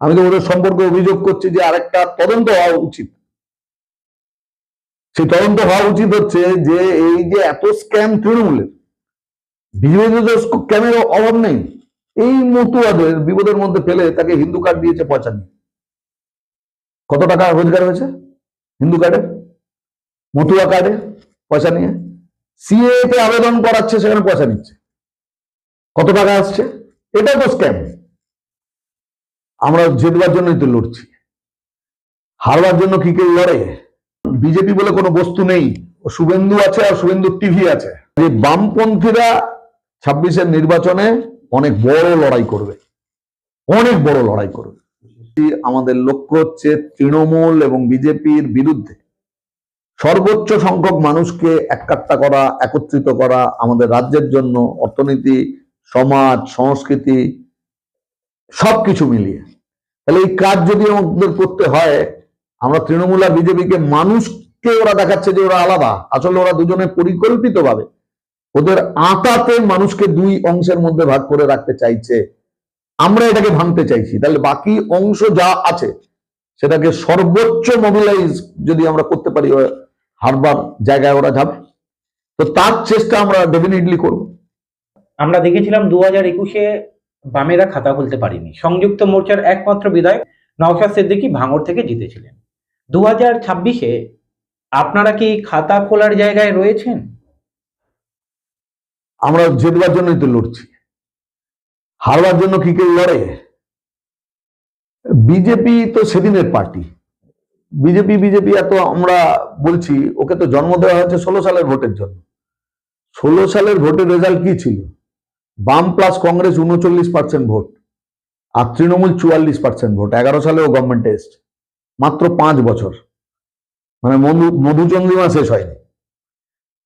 আমি তো ওদের সম্পর্কে অভিযোগ করছি যে আরেকটা তদন্ত হওয়া উচিত। সেই তদন্ত হওয়া উচিত হচ্ছে যে এই যে এত স্ক্যাম তৃণমূলের বিজেপি তো স্ক্যামের অভাব নেই। এই মতুয়াদের বিপদের মধ্যে ফেলে তাকে হিন্দু কার্ড দিয়েছে নিয়ে। কত টাকা রোজগার হয়েছে হিন্দু কার্ডে? মতুয়া কার্ডে পয়সা নিয়ে। সিএ তে আবেদন করাচ্ছে, সেখানে পয়সা নিচ্ছে। কত টাকা আসছে? এটা তো স্ক্যাম। আমরা জেতবার জন্যই তো লড়ছি। হারবার জন্য কি কেউ লড়ে? বিজেপি বলে কোনো বস্তু নেই। শুভেন্দু আছে আর শুভেন্দুর টিভি আছে। যে বামপন্থীরা ছাব্বিশের নির্বাচনে অনেক বড় লড়াই করবে। অনেক বড় লড়াই করবে। আমাদের লক্ষ্য হচ্ছে তৃণমূল এবং বিজেপির বিরুদ্ধে সর্বোচ্চ সংখ্যক মানুষকে একাট্টা করা, একত্রিত করা আমাদের রাজ্যের জন্য অর্থনীতি, সমাজ, সংস্কৃতি সবকিছু মিলিয়ে। তাহলে এই কাজ যদি আমাদের করতে হয়, আমরা তৃণমূল আর বিজেপিকে মানুষকে ওরা দেখাচ্ছে যে ওরা আলাদা। আসলে ওরা দুজনে পরিকল্পিতভাবে ওদের আঁতাতে মানুষকে দুই অংশের মধ্যে ভাগ করে রাখতে চাইছে। আমরা এটাকে ভাঙতে চাইছি। তাহলে বাকি অংশ যা আছে, সেটাকে সর্বোচ্চ মোবিলাইজ যদি আমরা করতে পারি হারবার জায়গায় ওরা যাবে। তো তার চেষ্টা আমরা ডেফিনেটলি করব। আমরা দেখেছিলাম দু হাজার একুশে বামেরা খাতা খুলতে পারেনি। সংযুক্ত মোর্চার একমাত্র বিধায়ক নওশাদ সিদ্দিকী ভাঙড় থেকে জিতেছিলেন। দু হাজার ছাব্বিশে আপনারা কি খাতা খোলার জায়গায় রয়েছেন? আমরা জেতবার জন্যই তো লড়ছি। হারবার জন্য কি কেউ লড়ে? বিজেপি তো সেদিনের পার্টি। বিজেপি বিজেপি, এত আমরা বলছি, ওকে তো জন্ম দেওয়া হয়েছে ষোলো সালের ভোটের জন্য। ষোলো সালের ভোটের রেজাল্ট কি ছিল? বাম প্লাস কংগ্রেস উনচল্লিশ পার্সেন্ট ভোট আর তৃণমূল চুয়াল্লিশ পার্সেন্ট ভোট। এগারো সালেও গভর্নমেন্ট এসছে। মাত্র পাঁচ বছর। মানে মধু, মধুচন্দ্রিমা শেষ হয়নি।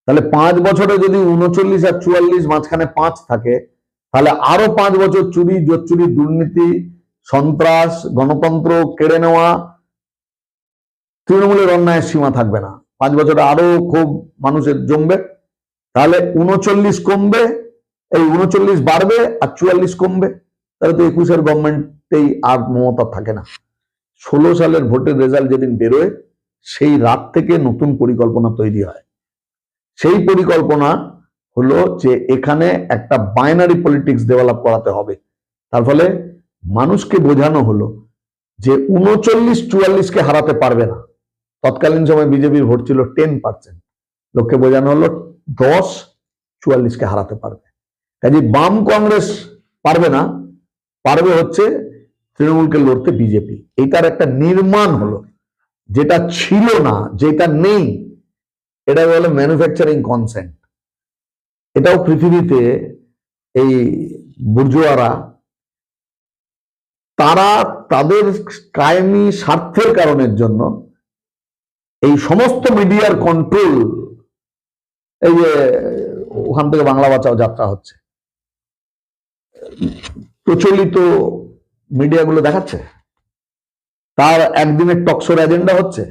তাহলে পাঁচ বছরে যদি উনচল্লিশ আর চুয়াল্লিশ মাঝখানে পাঁচ থাকে, তাহলে আরও পাঁচ বছর চুরি, জোচ্চুরি, দুর্নীতি, সন্ত্রাস, গণতন্ত্র কেড়ে নেওয়া তৃণমূলের অন্যায়ের সীমা থাকবে না। পাঁচ বছরে আরও খুব মানুষের জমবে। তাহলে উনচল্লিশ কমবে এই উনচল্লিশ বাড়বে আর চুয়াল্লিশ কমবে, তাহলে তো একুশের গভর্নমেন্টেই আর মমতা থাকে না। ষোলো সালের ভোটের রেজাল্ট যেদিন বেরোয়, সেই রাত থেকে নতুন পরিকল্পনা তৈরি হয়। সেই পরিকল্পনা হলো যে এখানে একটা বাইনারি পলিটিক্স ডেভেলপ করাতে হবে। তার ফলে মানুষকে বোঝানো হলো যে উনচল্লিশ চুয়াল্লিশকে হারাতে পারবে না। তৎকালীন সময় বিজেপির ভোট ছিল টেন পার্সেন্ট লোককে বোঝানো হলো দশ চুয়াল্লিশকে হারাতে পারবে। কাজে বাম কংগ্রেস পারবে না, পারবে হচ্ছে তৃণমূলকে লড়তে বিজেপি। এইটার একটা নির্মাণ হলো। যেটা ছিল না, যেটা নেই, এটা বলে ম্যানুফ্যাকচারিং কনসেন্ট এটাও পৃথিবীতে এই বুর্জুয়ারা, তারা তাদের কায়েমি স্বার্থের কারণের জন্য এই সমস্ত মিডিয়ার কন্ট্রোল এই যে ওখান থেকে বাংলা বাঁচাও যাত্রা হচ্ছে। প্রচলিত মিডিয়াগুলো দেখাচ্ছে? তার একদিনের টকশোর এজেন্ডা হচ্ছে?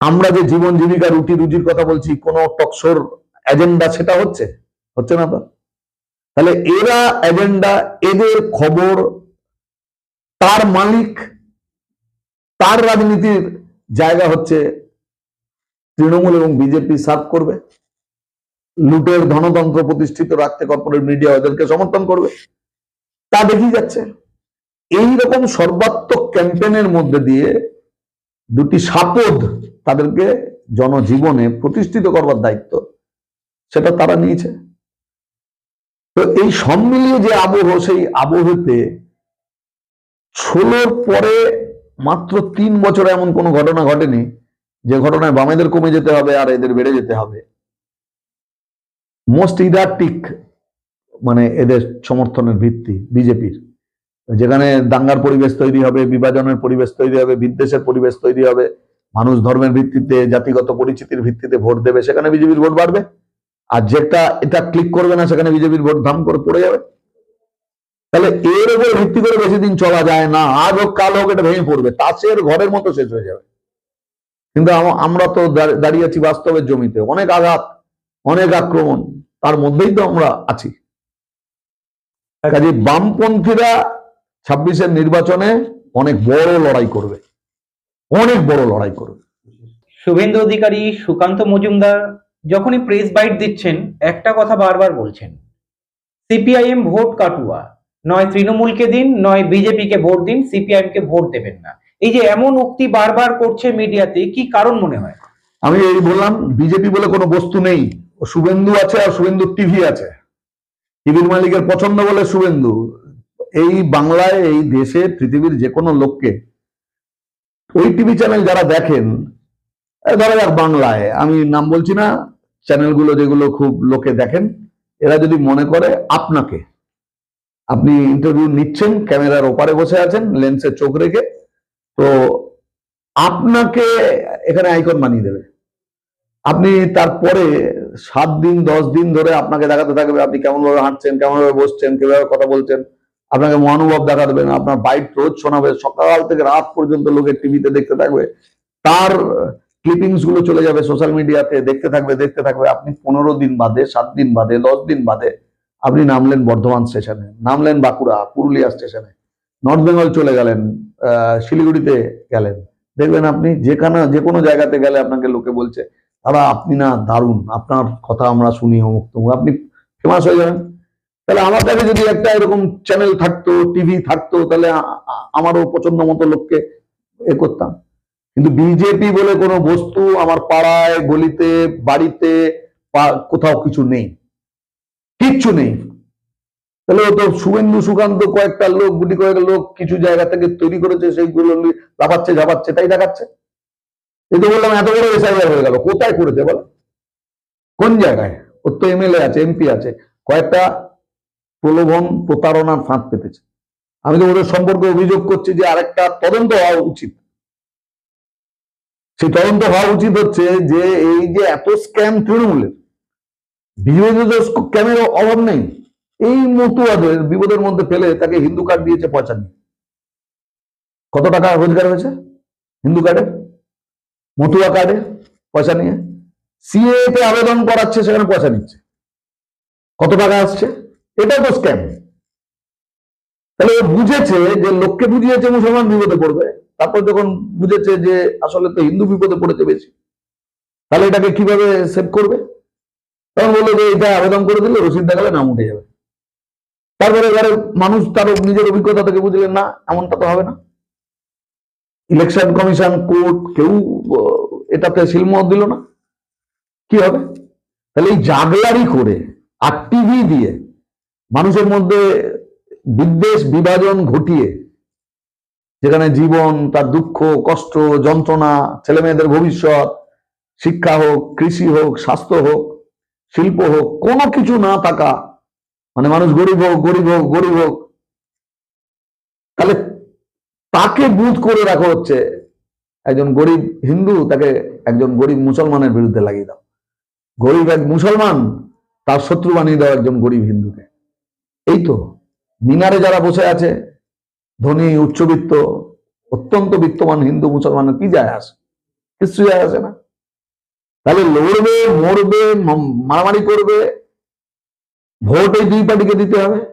আমরা যে জীবন জীবিকা, রুটি রুজির কথা বলছি, কোন টকশোর এজেন্ডা সেটা হচ্ছে? হচ্ছে না তো? তাহলে এরা এজেন্ডা এদের খবর, তার মালিক, তার রাজনীতির জায়গা হচ্ছে তৃণমূল এবং বিজেপি সার্ভ করবে। লুটের ধনতন্ত্র প্রতিষ্ঠিত রাখতে কর্পোরেট মিডিয়া ওদেরকে সমর্থন করবে। তা দেখি যাচ্ছে। এই রকম সর্বাত্মক ক্যাম্পেনের মধ্যে দিয়ে দুটি সাপদ তাদেরকে জনজীবনে প্রতিষ্ঠিত করবার দায়িত্ব সেটা তারা নিয়েছে। তো এই সব মিলিয়ে যে আবহ, সেই আবহতে ষোলোর পরে মাত্র তিন বছরে এমন কোনো ঘটনা ঘটেনি, যে ঘটনায় বামেদের কমে যেতে হবে আর এদের বেড়ে যেতে হবে। মোস্ট ইডার্টিক মানে এদের সমর্থনের ভিত্তি বিজেপির। যেখানে দাঙ্গার পরিবেশ তৈরি হবে, বিভাজনের পরিবেশ তৈরি হবে, বিদ্বেষের পরিবেশ তৈরি হবে, মানুষ ধর্মের ভিত্তিতে, জাতিগত পরিচিতির ভিত্তিতে ভোট দেবে, সেখানে বিজেপির ভোট বাড়বে। আর যেটা এটা ক্লিক করবে না, সেখানে বিজেপির ভোট ধাম করে পড়ে যাবে। তাহলে এর উপর ভিত্তি করে বেশি দিন চলা যায় না, আজ হোক, কাল হোক, এটা ভেঙে পড়বে, তাসের ঘরের মতো শেষ হয়ে যাবে। কিন্তু আমরা তো দাঁড়- দাঁড়িয়ে আছি বাস্তবের জমিতে, অনেক আঘাত। অনেক আক্রমণ তার মধ্যেই তো আমরা আছি। কাজে বামপন্থীরা ছাব্বিশের নির্বাচনে অনেক বড় লড়াই করবে অনেক বড় লড়াই করবে। শুভেন্দু অধিকারী সুকান্ত মজুমদার যখনই প্রেস বাইট দিচ্ছেন একটা কথা বারবার বলছেন সিপিআইএম ভোট কাটুয়া নয় তৃণমূলকে দিন নয় বিজেপিকে ভোট দিন সিপিআইএম কে ভোট দেবেন না। এই যে এমন উক্তি বারবার করছে মিডিয়াতে কি কারণ মনে হয়? আমি এই বললাম বিজেপি বলে কোনো বস্তু নেই। শুভেন্দু আছে আর শুভেন্দু টিভি আছে। টিভির মালিকের পছন্দ বলে শুভেন্দু। এই বাংলায়, এই দেশে, পৃথিবীর যে কোনো লোককে ওই টিভি চ্যানেল যারা দেখেন ধরা যাক বাংলায়, আমি নাম বলছি না, চ্যানেলগুলো যেগুলো খুব লোকে দেখেন, এরা যদি মনে করে আপনাকে, আপনি ইন্টারভিউ নিচ্ছেন, ক্যামেরার ওপারে বসে আছেন লেন্সে চোখ রেখে, তো আপনাকে এখানে আইকন বানিয়ে দেবে। আপনি তারপরে সাত দিন, দশ দিন ধরে আপনাকে দেখাতে থাকবে আপনি কেমন ভাবে হাঁটছেন কেমন ভাবে বসছেন, কীভাবে কথা বলছেন, আপনাকে মহানুভব দেখা দেবেন আপনার বাইক রোজ শোনাবে। সকাল থেকে রাত পর্যন্ত লোকের টিভিতে দেখতে থাকবে। তার ক্লিপিংসগুলো চলে যাবে সোশ্যাল মিডিয়াতে দেখতে থাকবে দেখতে থাকবে। আপনি পনেরো দিন বাদে, সাত দিন বাদে, দশ দিন বাদে আপনি নামলেন বর্ধমান স্টেশনে নামলেন বাঁকুড়া, পুরুলিয়া স্টেশনে নর্থ বেঙ্গল চলে গেলেন শিলিগুড়িতে গেলেন। দেখবেন আপনি যেখানে যে কোনো জায়গাতে গেলে আপনাকে লোকে বলছে দাদা আপনি না দারুণ, আপনার কথা আমরা শুনি অমুক তমুক, আপনি ফেমাস হয়ে যাবেন। তাহলে আমার কাছে যদি একটা এরকম চ্যানেল থাকতো টিভি থাকতো, তাহলে আমারও পছন্দ মতো লোককে এ করতাম। কিন্তু বিজেপি বলে কোনো বস্তু আমার পাড়ায়, গলিতে, বাড়িতে কোথাও কিছু নেই। কিচ্ছু নেই। তাহলে ও তো শুভেন্দু সুকান্ত কয়েকটা লোক, গুটি কয়েকটা লোক কিছু জায়গা থেকে তৈরি করেছে, সেইগুলো লাফাচ্ছে, ঝাপাচ্ছে, তাই দেখাচ্ছে। এই তো বললাম, এত বড় এসআইআর হয়ে গেল, কোথায় করেছে বলো? কোন জায়গায়? ওর তো এমএলএ আছে এমপি আছে, কয়েকটা প্রলোভন প্রতারণার ফাঁদ পেতেছে। আমি তো ওদের সম্পর্কে অভিযোগ করছি যে আরেকটা তদন্ত হওয়া উচিত। সেই তদন্ত হওয়া উচিত হচ্ছে যে এই যে এত স্ক্যাম তৃণমূলের বিজেপি তো স্ক্যামের অভাব নেই। এই মতুয়াদের বিপদের মধ্যে ফেলে তাকে হিন্দু কার্ড দিয়েছে পয়সা নিয়ে। কত টাকা রোজগার হয়েছে হিন্দু কার্ডে মতুয়া কার্ডে পয়সা নিয়ে। সিএ তে আবেদন করাচ্ছে, সেখানে পয়সা নিচ্ছে। কত টাকা আসছে? এটা তো স্ক্যাম তাহলে ও বুঝেছে যে লোককে বুঝিয়েছে মুসলমান বিপদে পড়বে। তারপর যখন বুঝেছে যে আসলে তো হিন্দু বিপদে পড়েছে বেশি, তাহলে এটাকে কীভাবে সেভ করবে? তখন বলল যে এটা আবেদন করে দিলে রসিদ দেখালে নাম উঠে যাবে। তারপরে এবারে মানুষ তার নিজের অভিজ্ঞতা থেকে বুঝলেন না, এমনটা তো হবে না। ইলেকশন কমিশন, কোর্ট, কেউ এটাতে শিলমোহর দিল না। কি হবে? তাহলে এই জাগলারি করে, আর টিভি দিয়ে মানুষের মধ্যে বিদ্বেষ বিভাজন ঘটিয়ে, যেখানে জীবন, তার দুঃখ, কষ্ট, যন্ত্রণা ছেলে মেয়েদের ভবিষ্যৎ, শিক্ষা হোক, কৃষি হোক, স্বাস্থ্য হোক, শিল্প হোক, কোনো কিছু না থাকা মানে মানুষ গরিব হোক গরিব হোক গরিব হোক, তাহলে তাকে বুধ করে রাখা হচ্ছে একজন গরিব হিন্দু, তাকে একজন গরিব মুসলমানের বিরুদ্ধে লাগিয়ে দাও। গরিব এক মুসলমান, তার শত্রু বানিয়ে দাও একজন গরিব হিন্দুকে। এই তো, মিনারে যারা বসে আছে, ধনী, উচ্চবিত্ত, অত্যন্ত বিত্তমান হিন্দু, মুসলমানের কি যায় আসে? কিছু যায় আসে না। তাহলে লড়বে, মরবে, মারামারি করবে, ভোট এই দুই পার্টিকে দিতে হবে।